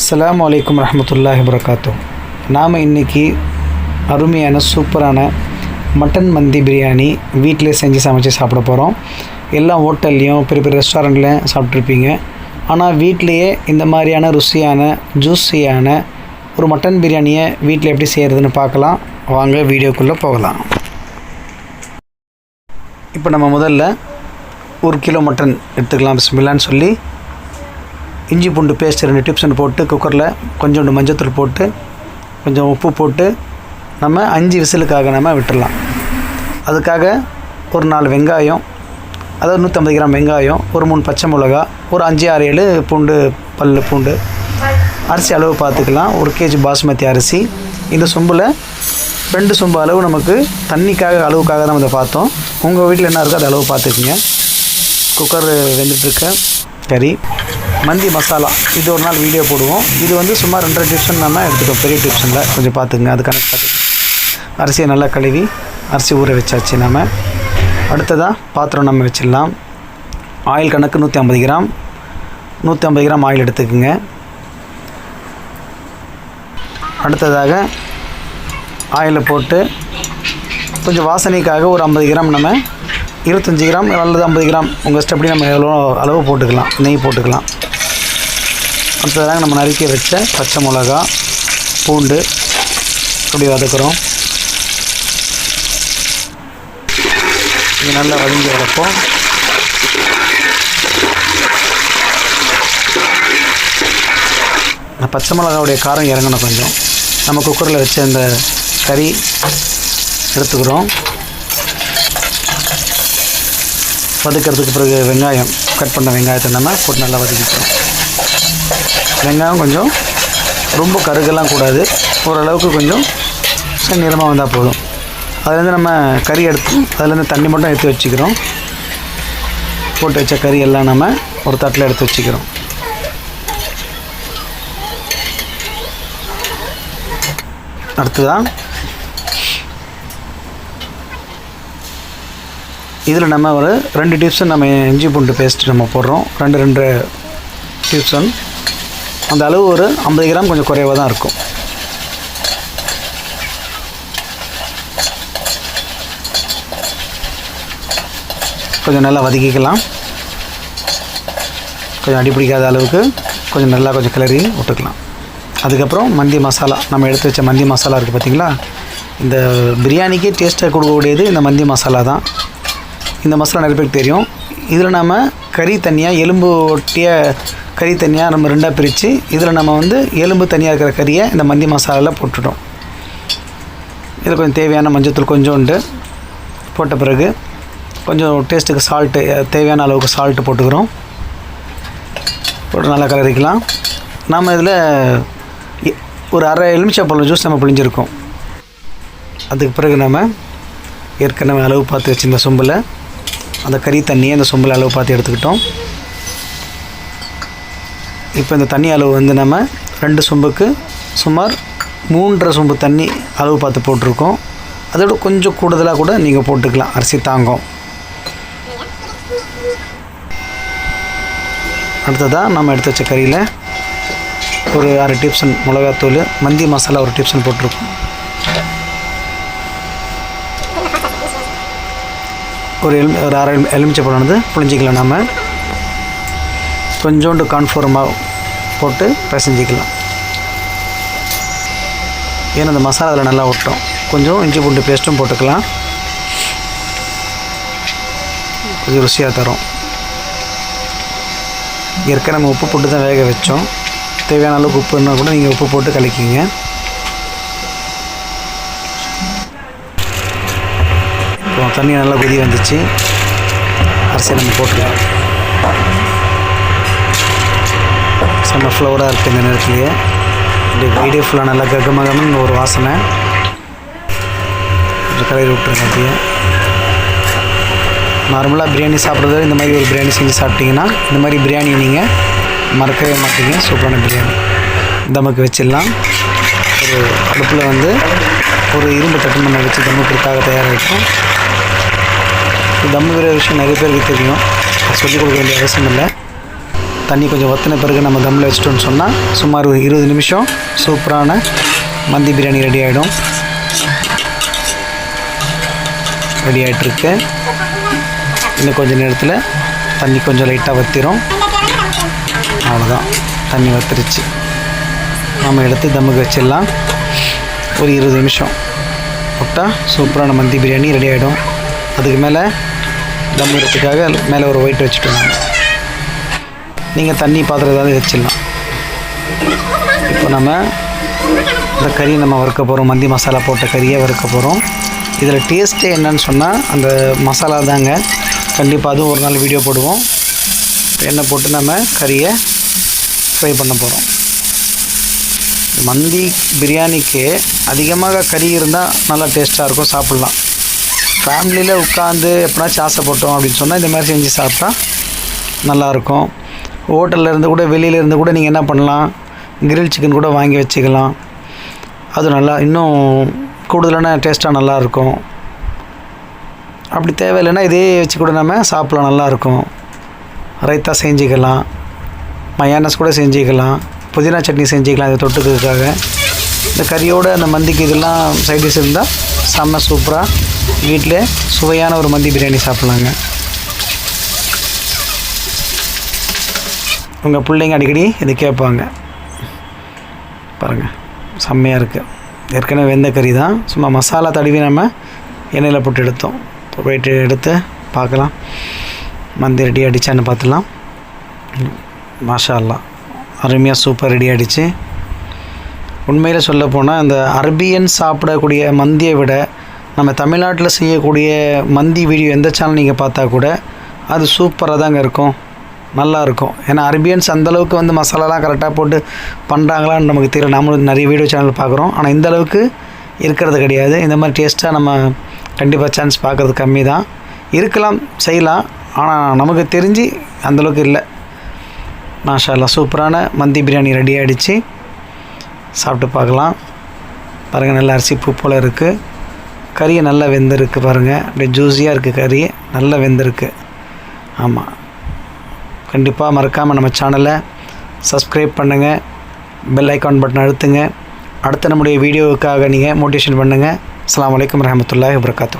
அஸ்லாம் வலைக்கம் ரஹமத்துல்லாஹி வரகாத்து நாம் இன்றைக்கி அருமையான சூப்பரான மட்டன் மந்தி பிரியாணி வீட்டிலே செஞ்சு சமைச்சு சாப்பிட போகிறோம் எல்லா ஹோட்டல்லையும் பெரிய பெரிய ரெஸ்டாரண்ட்லையும் சாப்பிட்ருப்பீங்க ஆனால் வீட்டிலையே இந்த மாதிரியான ருசியான ஜூஸியான ஒரு மட்டன் பிரியாணியை வீட்டில் எப்படி செய்கிறதுன்னு பார்க்கலாம். வாங்க வீடியோக்குள்ளே போகலாம். இப்போ நம்ம முதல்ல ஒரு கிலோ மட்டன் எடுத்துக்கலாம். பிஸ்மில்லான்னு சொல்லி இஞ்சி பூண்டு பேஸ்ட் ரெண்டு டிப்ஸ்னு போட்டு குக்கரில் கொஞ்சோண்டு மஞ்சத்தூள் போட்டு கொஞ்சம் உப்பு போட்டு நம்ம அஞ்சு விசிலுக்காக நம்ம விட்டுடலாம் அதுக்காக ஒரு நாலு வெங்காயம் அதாவது நூற்றம்பது கிராம் வெங்காயம் ஒரு மூணு பச்சை மிளகா ஒரு அஞ்சு ஆறு ஏழு பூண்டு பல் பூண்டு. அரிசி அளவு பார்த்துக்கலாம். ஒரு கேஜி பாஸ்மதி அரிசி. இந்த சொம்பில் ரெண்டு சொம்பு அளவு நமக்கு தண்ணிக்காக அளவுக்காக தான் இதை பார்த்தோம். உங்கள் வீட்டில் என்ன இருக்கோ அது அளவு பார்த்துக்குங்க. குக்கர் வெந்துட்டுருக்க. கறி மந்தி மசாலா. இது ஒரு நாள் வீடியோ போடுவோம். இது வந்து சுமார் ரெண்டரை டிப்ஷன் நம்ம எடுத்துட்டோம். பெரிய டிப்ஷனில் கொஞ்சம் பார்த்துக்குங்க. அது கணக்கு பார்த்துக்கோங்க அரிசியை நல்லா கழுவி அரிசி ஊற வச்சாச்சு நம்ம. அடுத்ததாக பாத்திரம் நம்ம வச்சிடலாம். ஆயில் கணக்கு நூற்றி ஐம்பது கிராம். நூற்றி ஐம்பது கிராம் ஆயில் எடுத்துக்குங்க. அடுத்ததாக ஆயிலை போட்டு கொஞ்சம் வாசனைக்காக ஒரு ஐம்பது கிராம் நம்ம இருபத்தஞ்சி கிராம் அல்லது ஐம்பது கிராம். உங்கள் இஷ்டப்படி நம்ம எவ்வளோ அளவு போட்டுக்கலாம். நெய் போட்டுக்கலாம். அடுத்ததாக நம்ம நறுக்கி வச்ச பச்சை மிளகா பூண்டு அப்படி வதக்குறோம். இது நல்லா வதங்கி வளர்ப்போம் இந்த பச்சை மிளகாவுடைய காரம் இறங்கணும் கொஞ்சம். நம்ம குக்கரில் வச்ச இந்த கறி எடுத்துக்கிறோம். வதக்கிறதுக்கு பிறகு வெங்காயம் கட் பண்ண வெங்காயத்தை நம்ம போட்டு நல்லா வதக்கிக்கிறோம். வெங்காயம் கொஞ்சம் ரொம்ப கருகெல்லாம் கூடாது. ஓரளவுக்கு கொஞ்சம் நிறமாக வந்தால் போதும். அதுலேருந்து நம்ம கறி எடுத்து அதுலேருந்து தண்ணி மட்டும் எடுத்து வச்சுக்கிறோம். போட்டு வச்ச கறி எல்லாம் நம்ம ஒரு தட்டில் எடுத்து வச்சுக்கிறோம். அடுத்ததான் இதில் நம்ம ஒரு ரெண்டு டிப்ஸன் நம்ம இஞ்சி பூண்டு பேஸ்ட் நம்ம போடுறோம். ரெண்டு ரெண்டு டிப்ஸன் அந்த அளவு ஒரு ஐம்பது கிராம் கொஞ்சம் குறைவாக தான் இருக்கும். கொஞ்சம் நல்லா வதக்கிக்கலாம். கொஞ்சம் அடி பிடிக்காத அளவுக்கு கொஞ்சம் நல்லா கொஞ்சம் கிளறி விட்டுக்கலாம். அதுக்கப்புறம் மந்தி மசாலா. நம்ம எடுத்து வச்ச மந்தி மசாலா இருக்குது பார்த்திங்களா இந்த பிரியாணிக்கே டேஸ்ட்டாக கொடுக்கக்கூடியது இந்த மந்தி மசாலா தான். இந்த மசாலா நிறைய பேருக்கு தெரியும். இதில் நம்ம கறி தனியாக எலும்பு ஒட்டிய கறி தனியாக நம்ம ரெண்டாக பிரித்து இதில் நம்ம வந்து எலும்பு தனியாக இருக்கிற கறியை இந்த மந்தி மசாலாவில் போட்டுட்டோம். இதில் கொஞ்சம் தேவையான மஞ்சத்தூள் கொஞ்சோண்டு போட்ட பிறகு கொஞ்சம் டேஸ்ட்டுக்கு சால்ட்டு தேவையான அளவுக்கு சால்ட்டு போட்டுக்கிறோம். போட்டு நல்லா கலரிக்கலாம். நாம் இதில் எ- ஒரு அரை எலுமிச்சப்பழம் ஜூஸ் நம்ம பிழிஞ்சிருக்கோம். அதுக்கு பிறகு நம்ம ஏற்கனவே அளவு பார்த்து வச்சுருந்த சொம்பில் அந்த கறி தண்ணியை அந்த சொம்பில் அளவு பார்த்து எடுத்துக்கிட்டோம். இப்போ இந்த தண்ணி அளவு வந்து நம்ம ரெண்டு சொம்புக்கு சுமார் மூன்றரை சொம்பு தண்ணி அளவு பார்த்து போட்டிருக்கோம். அதோட கொஞ்சம் கூடுதலாக கூட நீங்கள் போட்டுக்கலாம் அரிசி தாங்கும். அடுத்ததாக நம்ம எடுத்து வச்ச கறியில் ஒரு அரை டிப்ஸன் மிளகாத்தூள் மந்தி மசாலா ஒரு டிப்ஸன் போட்டிருக்கோம். ஒரு எலும் ஒரு அரை எலுமிச்சை பழம் புளிஞ்சிக்கலாம் நம்ம. கொஞ்சோண்டு கான்ஃபோர்மாக போட்டு பிசைஞ்சிக்கலாம். ஏன்னா அந்த மசாலா அதில் நல்லா ஒட்டும் கொஞ்சம் இஞ்சி பூண்டு பேஸ்ட்டும் போட்டுக்கலாம். கொஞ்சம் ருசியாக தரும். ஏற்கனவே நம்ம உப்பு போட்டு தான் வேக வச்சோம். தேவையான அளவுக்கு உப்புன்னா கூட நீங்கள் உப்பு போட்டு கலக்கிங்க. இப்போ தண்ணி நல்லா கொதி வந்துச்சு. அரிசி நம்ம போட்டுக்கலாம். செம்ம ஃப்ளவராக இருக்குது இந்த நேரத்துலையே. இப்படி வீடியோ ஃபுல்லாக நல்லா ககமகம்னு ஒரு வாசனை. கொஞ்சம் கலரி விட்டுருங்க அப்படியே. நார்மலாக பிரியாணி சாப்பிட்றது இந்த மாதிரி ஒரு பிரியாணி செஞ்சு சாப்பிட்டீங்கன்னா இந்த மாதிரி பிரியாணி நீங்கள் மறக்கவே மாட்டீங்க. சூப்பரான பிரியாணி. தமக்கு வச்சிடலாம். ஒரு அடுப்பில் வந்து ஒரு இரும்பு தட்டு நம்ம வச்சு தமக்கு தயாராகிட்டோம். தம்மு விர விஷயம் நிறைய பேருக்கு தெரியும். சொல்லிக் கொடுக்க வேண்டிய அவசியம் இல்லை. தண்ணி கொஞ்சம் ஒத்தின பிறகு நம்ம தம்மில் வச்சிட்டோம்னு சொன்னால் சுமார் ஒரு இருபது நிமிஷம் சூப்பரான மந்தி பிரியாணி ரெடி ஆகிடும் ரெடி ஆகிட்டுருக்கு இன்னும் கொஞ்சம் நேரத்தில் தண்ணி கொஞ்சம் லைட்டாக வற்றிரும் அவ்வளோதான் தண்ணி வத்துருச்சு. நம்ம எடுத்து தம்முக்கு வச்சிடலாம். ஒரு இருபது நிமிஷம். விட்டால் சூப்பரான மந்தி பிரியாணி ரெடி ஆகிடும் அதுக்கு மேலே தம் மேலே ஒரு ஒயிட் வச்சுட்டு நீங்கள் தண்ணி பாத்திரம் ஏதாவது வச்சிடலாம். இப்போ நம்ம இந்த கறி நம்ம வறுக்க போகிறோம் மந்தி மசாலா போட்ட கறியை வறுக்க போகிறோம் இதில் டேஸ்ட்டே என்னன்னு சொன்னால் அந்த மசாலா தாங்க. கண்டிப்பாக அதுவும் ஒரு நாள் வீடியோ போடுவோம். எண்ணெய் போட்டு நம்ம கறியை ஃப்ரை பண்ண போகிறோம் மந்தி பிரியாணிக்கு அதிகமாக கறி இருந்தால் நல்லா டேஸ்ட்டாக இருக்கும் சாப்பிட்லாம். ஃபேமிலியில் உட்காந்து எப்படினாச்சும் ஆசைப்பட்டோம் அப்படின்னு சொன்னால் இந்த மாதிரி செஞ்சு சாப்பிட்டா நல்லாயிருக்கும். ஹோட்டலில் இருந்து கூட வெளியில் இருந்து கூட நீங்கள் என்ன பண்ணலாம்? கிரில் சிக்கன் கூட வாங்கி வச்சுக்கலாம். அது நல்லா இன்னும் கூடுதலான டேஸ்ட்டாக நல்லாயிருக்கும். அப்படி தேவையில்லைன்னா இதே வச்சு கூட நம்ம சாப்பிடலாம் நல்லாயிருக்கும். ரைத்தா செஞ்சுக்கலாம். மயானஸ் கூட செஞ்சுக்கலாம். புதினா சட்னி செஞ்சுக்கலாம் இது தொட்டுக்கிறதுக்காக. இந்த கறியோட அந்த மந்திக்கு இதெல்லாம் சைடிஷ் இருந்தால் செம்ம சூப்பராக வீட்டில் சுவையான ஒரு மந்தி பிரியாணி சாப்பிட்லாங்க. உங்கள் பிள்ளைங்க அடிக்கடி இது கேட்பாங்க. பாருங்கள் செம்மையாக இருக்குது ஏற்கனவே வெந்த கறி தான். சும்மா மசாலா தடவி நம்ம எண்ணெயில் போட்டு எடுத்தோம். போயிட்டு எடுத்து பார்க்கலாம். மந்தி ரெடி ஆகிடுச்சான்னு பார்த்துலாம் மாஷா அல்லா அருமையாக சூப்பர் ரெடி ஆகிடுச்சு உண்மையில் சொல்ல போனால் இந்த அரபியன் சாப்பிடக்கூடிய மந்தியை விட நம்ம தமிழ்நாட்டில் செய்யக்கூடிய மந்தி வீடியோ எந்த சேனல் நீங்கள் பார்த்தா கூட அது சூப்பராக தாங்க இருக்கும். நல்லாயிருக்கும் ஏன்னா அரபியன்ஸ் அந்தளவுக்கு வந்து மசாலாலாம் கரெக்டாக போட்டு பண்ணுறாங்களான்னு நமக்கு தெரியல. நம்மளும் நிறைய வீடியோ சேனல் பார்க்குறோம். ஆனால் இந்த அளவுக்கு இருக்கிறது கிடையாது. இந்த மாதிரி டேஸ்ட்டாக நம்ம கண்டிப்பாக சான்ஸ் பார்க்குறது கம்மி தான். இருக்கலாம் செய்யலாம். ஆனால் நமக்கு தெரிஞ்சு அந்தளவுக்கு இல்லை. மாஷா சூப்பரான மந்தி பிரியாணி ரெடி ஆகிடுச்சு சாப்பிட்டு பார்க்கலாம். பாருங்கள் நல்ல அரிசி பூ போல் இருக்குது கறியை நல்லா வெந்திருக்கு பாருங்கள் அப்படியே ஜூஸியாக இருக்குது கறி. நல்லா வெந்திருக்கு. ஆமாம் கண்டிப்பாக மறக்காமல் நம்ம சேனலை சப்ஸ்கிரைப் பண்ணுங்கள் பெல் ஐக்கான் பட்டன் அழுத்துங்க. அடுத்த நம்முடைய வீடியோவுக்காக நீங்கள் மோட்டிவேஷன் பண்ணுங்கள் அஸ்ஸலாமு வலைக்கம் ரஹமத்துல்லாஹ் வபரகாத்துஹு